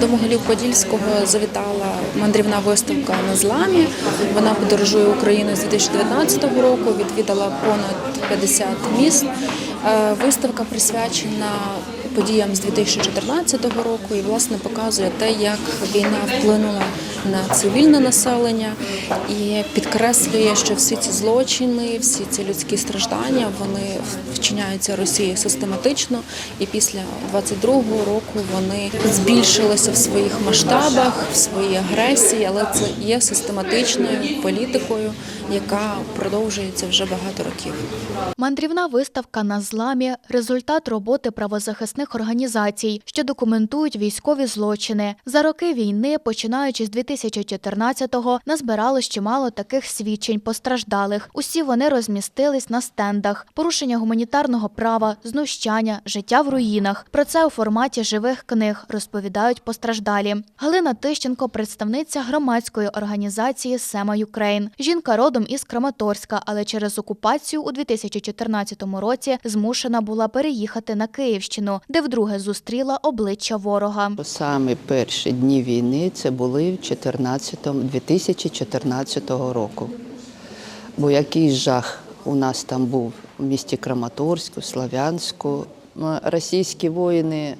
до Могилів-Подільського завітала мандрівна виставка на зламі. Вона подорожує Україною з 2019 року, відвідала понад 50 міст. Е, Виставка присвячена подіям з 2014 року і власне показує те, як війна вплинула на цивільне населення і підкреслює, що всі ці злочини, всі ці людські страждання вони вчиняються Росією систематично, і після 22-го року вони збільшилися в своїх масштабах, в своїй агресії, але це є систематичною політикою, яка продовжується вже багато років. Мандрівна виставка на зламі результат роботи правозахисних організацій, що документують військові злочини. За роки війни, починаючи з 2014-го, назбиралось чимало таких свідчень постраждалих. Усі вони розмістились на стендах: порушення гуманітарного права, знущання, життя в руїнах. Про це у форматі живих книг розповідають постраждалі. Галина Тищенко, представниця громадської організації Сема Юкрейн. Жінка родом із Краматорська, але через окупацію у 2014 році змушена була переїхати на Київщину, де вдруге зустріла обличчя ворога. Саме перші дні війни це були в 14 2014 року. Бо який жах у нас там був у місті Краматорську, Славянську. Російські воїни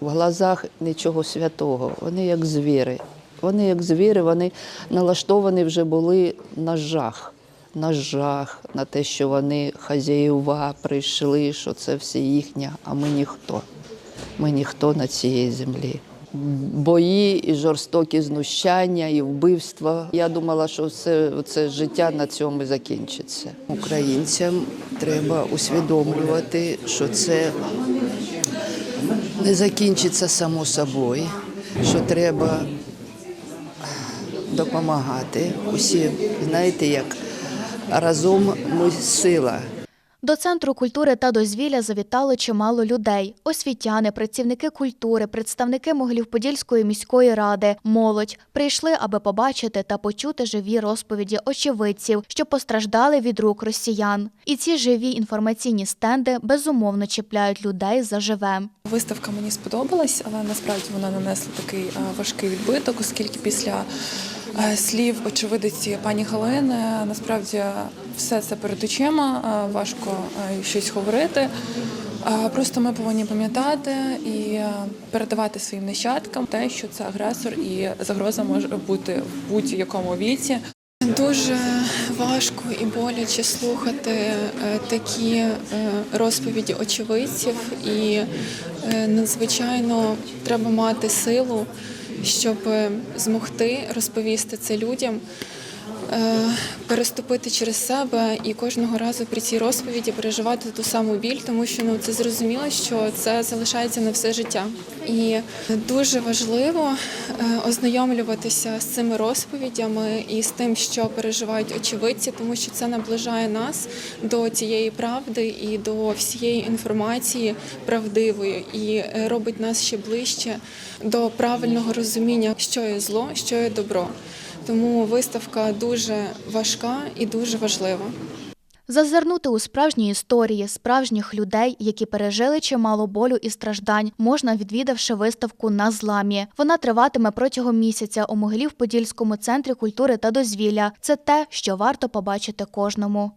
в глазах нічого святого. Вони як звіри. Вони як звіри, вони налаштовані вже були на жах. На жах, на те, що вони хазяїва прийшли, що це все їхнє, а ми ніхто. Ми ніхто на цій землі. Бої і жорстокі знущання, і вбивства. Я думала, що все це життя на цьому закінчиться. Українцям треба усвідомлювати, що це не закінчиться само собою, що треба допомагати. Усі, знаєте, як разом ми сила. До центру культури та дозвілля завітало чимало людей: освітяни, працівники культури, представники Могилів-Подільської міської ради, молодь прийшли, аби побачити та почути живі розповіді очевидців, що постраждали від рук росіян. І ці живі інформаційні стенди безумовно чіпляють людей заживе. Виставка мені сподобалась, але насправді вона нанесла такий е, важкий відбиток, оскільки після слів очевидиці пані Галини насправді все це перед очима, е, важко е, щось говорити. Е, Просто ми повинні пам'ятати і е, передавати своїм нащадкам те, що це агресор і загроза може бути в будь-якому віці. Дуже важко і боляче слухати е, такі е, розповіді очевидців, і е, надзвичайно треба мати силу, щоб е, змогти розповісти це людям. Е, Переступити через себе і кожного разу при цій розповіді переживати ту саму біль, тому що ну це зрозуміло, що це залишається на все життя. І дуже важливо е, ознайомлюватися з цими розповідями і з тим, що переживають очевидці, тому що це наближає нас до цієї правди і до всієї інформації правдивої, і робить нас ще ближче до правильного розуміння, що є зло, що є добро. Тому виставка дуже важка і дуже важлива. Зазирнути у справжні історії справжніх людей, які пережили чимало болю і страждань, можна відвідавши виставку на зламі. Вона триватиме протягом місяця у Могилів-Подільському центрі культури та дозвілля. Це те, що варто побачити кожному.